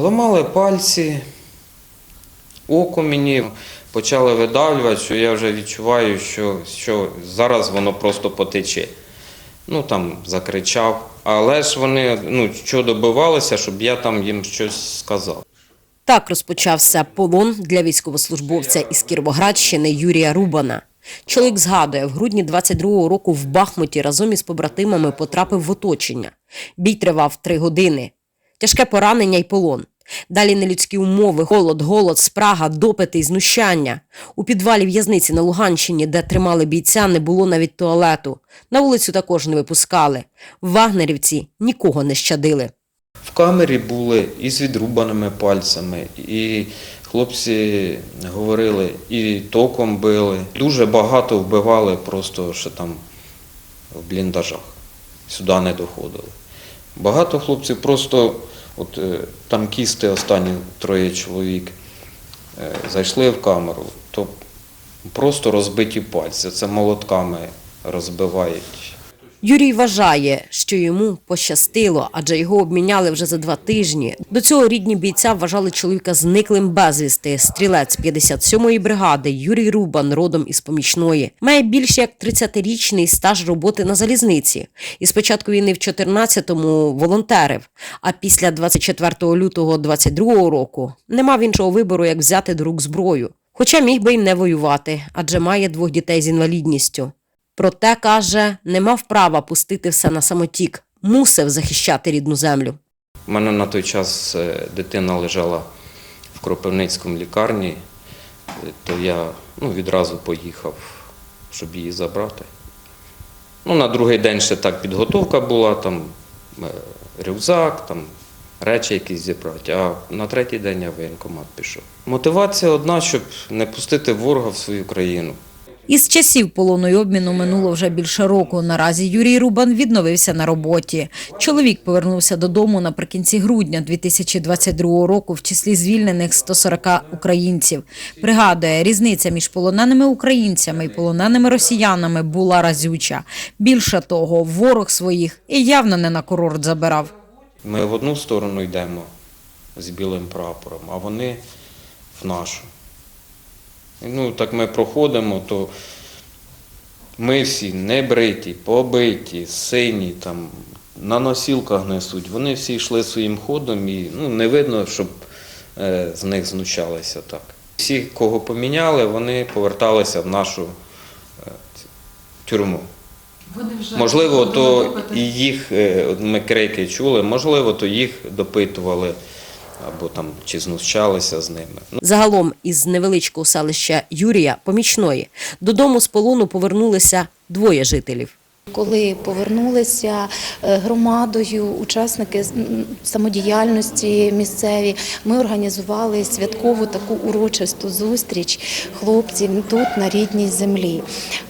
Ламали пальці, око мені почали видавлювати, що я вже відчуваю, що, що зараз воно просто потече. Ну там закричав. Але ж вони ну, що добивалися, щоб я там їм щось сказав. Так розпочався полон для військовослужбовця із Кіровоградщини Юрія Рубана. Чоловік згадує, в грудні 22-го року в Бахмуті разом із побратимами потрапив в оточення. Бій тривав три години. Тяжке поранення й полон. Далі нелюдські умови, холод, голод, спрага, допити й знущання. У підвалі в'язниці на Луганщині, де тримали бійця, не було навіть туалету. На вулицю також не випускали. Вагнерівці нікого не щадили. В камері були і з відрубаними пальцями, і хлопці говорили, і током били. Дуже багато вбивали просто ще там в бліндажах. Сюди не доходили. Багато хлопців просто, от е, танкісти, останні троє чоловік, е, зайшли в камеру, то просто розбиті пальці. Це молотками розбивають. Юрій вважає, що йому пощастило, адже його обміняли вже за два тижні. До цього рідні бійця вважали чоловіка зниклим безвісти. Стрілець 57-ї бригади Юрій Рубан, родом із помічної, має більше як 30-річний стаж роботи на залізниці. І з початку війни в 14-му волонтерив. А після 24 лютого 22-го року не мав іншого вибору, як взяти до рук зброю. Хоча міг би й не воювати, адже має двох дітей з інвалідністю. Проте, каже, не мав права пустити все на самотік, мусив захищати рідну землю. У мене на той час е, дитина лежала в Кропивницькому лікарні, е, то я ну, відразу поїхав, щоб її забрати. Ну, на другий день ще так підготовка була, там е, рюкзак, там речі якісь зібрати, а на третій день я воєнкомат пішов. Мотивація одна, щоб не пустити ворога в свою країну. Із часів полону й обміну минуло вже більше року. Наразі Юрій Рубан відновився на роботі. Чоловік повернувся додому наприкінці грудня 2022 року в числі звільнених 140 українців. Пригадує, різниця між полоненими українцями і полоненими росіянами була разюча. Більше того, ворог своїх і явно не на курорт забирав. Ми в одну сторону йдемо з білим прапором, а вони в нашу. Ну, так ми проходимо, то ми всі не бриті, побиті, сині, там, на носілках несуть. Вони всі йшли своїм ходом і ну, не видно, щоб е, з них знущалися так. Всі, кого поміняли, вони поверталися в нашу е, тюрму. Можливо, то і їх, е, ми крики чули, можливо, то їх допитували або там чи знущалися з ними. Ну, Загалом із невеличкого селища Юрія Помічної додому з полону повернулися двоє жителів. Коли повернулися е, громадою, учасники самодіяльності місцеві, ми організували святкову таку урочисту зустріч хлопців тут на рідній землі.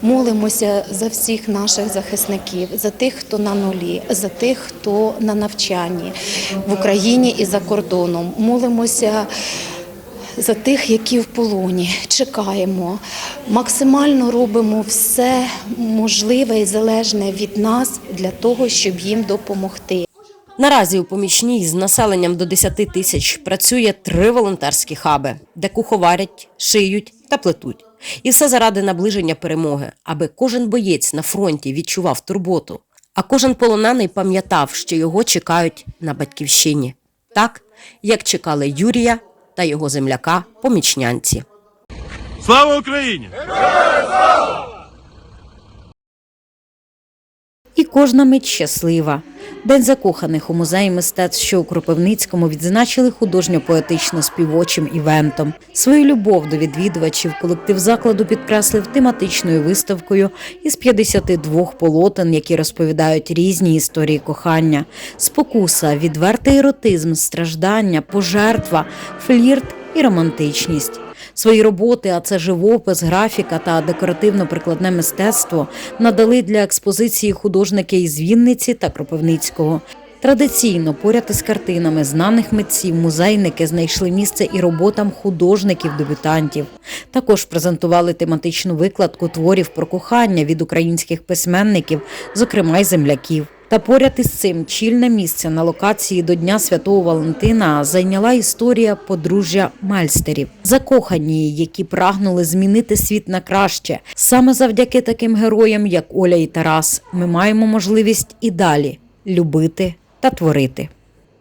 Молимося за всіх наших захисників, за тих, хто на нулі, за тих, хто на навчанні в Україні і за кордоном. Молимося за тих, які в полоні. Чекаємо. Максимально робимо все можливе і залежне від нас для того, щоб їм допомогти. Наразі у помічній з населенням до 10 тисяч працює три волонтерські хаби, де куховарять, шиють та плетуть. І все заради наближення перемоги, аби кожен боєць на фронті відчував турботу, а кожен полонений пам'ятав, що його чекають на батьківщині, так як чекали Юрія та його земляка помічнянці. Слава Україні! І кожна мить щаслива. День закоханих у музеї мистецтв, що у Кропивницькому відзначили художньо-поетично співочим івентом. Свою любов до відвідувачів колектив закладу підкреслив тематичною виставкою із 52 полотен, які розповідають різні історії кохання, спокуса, відвертий еротизм, страждання, пожертва, флірт і романтичність. Свої роботи, а це живопис, графіка та декоративно-прикладне мистецтво, надали для експозиції художники із Вінниці та Кропивницького. Традиційно поряд із картинами знаних митців музейники знайшли місце і роботам художників-дебютантів. Також презентували тематичну викладку творів про кохання від українських письменників, зокрема й земляків. Та поряд із цим чільне місце на локації до Дня Святого Валентина зайняла історія подружжя Мальстерів, закохані, які прагнули змінити світ на краще. Саме завдяки таким героям, як Оля і Тарас, ми маємо можливість і далі любити та творити.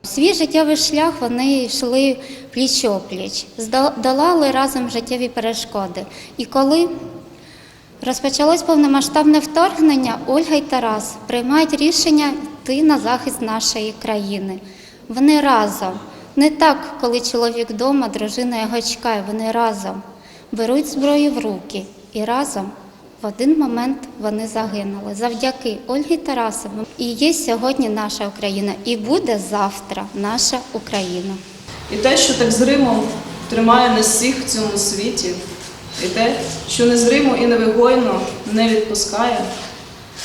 Свій життєвий шлях вони йшли пліч-опліч, зда- долали разом життєві перешкоди. І коли розпочалось повномасштабне вторгнення, Ольга і Тарас приймають рішення йти на захист нашої країни. Вони разом. Не так, коли чоловік вдома, дружина його чекає, вони разом беруть зброю в руки і разом в один момент вони загинули. Завдяки Ольгі Тарасову. І є сьогодні наша Україна, і буде завтра наша Україна. І те, що так зримо тримає нас всіх в цьому світі, і те, що незримо і невигойно не відпускає,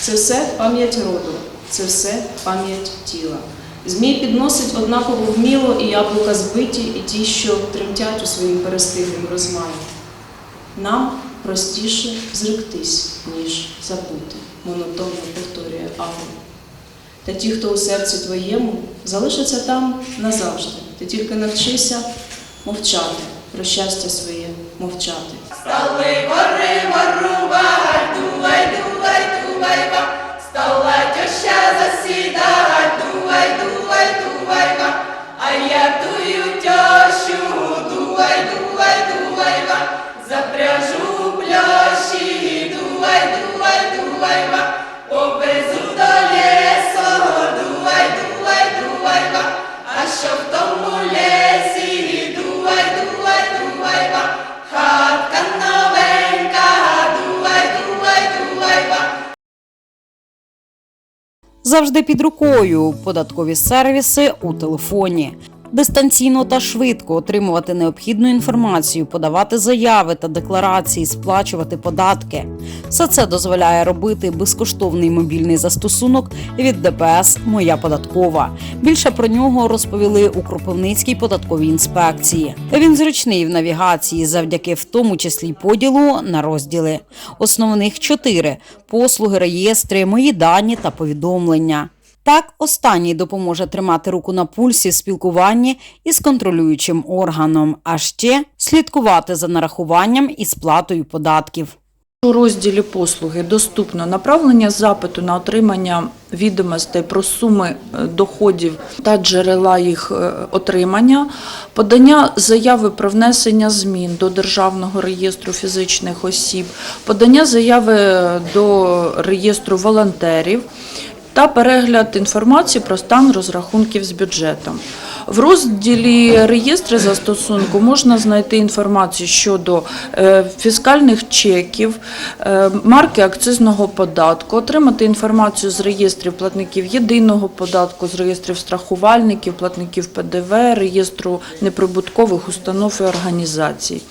це все пам'ять роду, це все пам'ять тіла. Змій підносить однаково вміло і яблука збиті, і ті, що тремтять у своїм перестиглім розмаї. Нам простіше зректись, ніж забути, монотонно повторює автор. Та ті, хто у серці твоєму, залишаться там назавжди. Ти тільки навчися мовчати, про щастя своє мовчати стали гори ворува, дувай, дувай, дувай ба, стала теща засіда, дувай, дувай, дувай а я тую. Завжди під рукою податкові сервіси у телефоні. Дистанційно та швидко отримувати необхідну інформацію, подавати заяви та декларації, сплачувати податки. Все це дозволяє робити безкоштовний мобільний застосунок від ДПС Моя податкова. Більше про нього розповіли у Кропивницькій податковій інспекції. Він зручний в навігації завдяки в тому числі поділу на розділи. Основних чотири послуги, реєстри, мої дані та повідомлення. Так, останній допоможе тримати руку на пульсі спілкуванні із контролюючим органом, а ще слідкувати за нарахуванням і сплатою податків. У розділі послуги доступно направлення запиту на отримання відомостей про суми е, доходів та джерела їх е, отримання, подання заяви про внесення змін до Державного реєстру фізичних осіб, подання заяви до реєстру волонтерів та перегляд інформації про стан розрахунків з бюджетом. В розділі реєстри застосунку можна знайти інформацію щодо е, фіскальних чеків, е, марки акцизного податку, отримати інформацію з реєстрів платників єдиного податку, з реєстрів страхувальників, платників ПДВ, реєстру неприбуткових установ і організацій.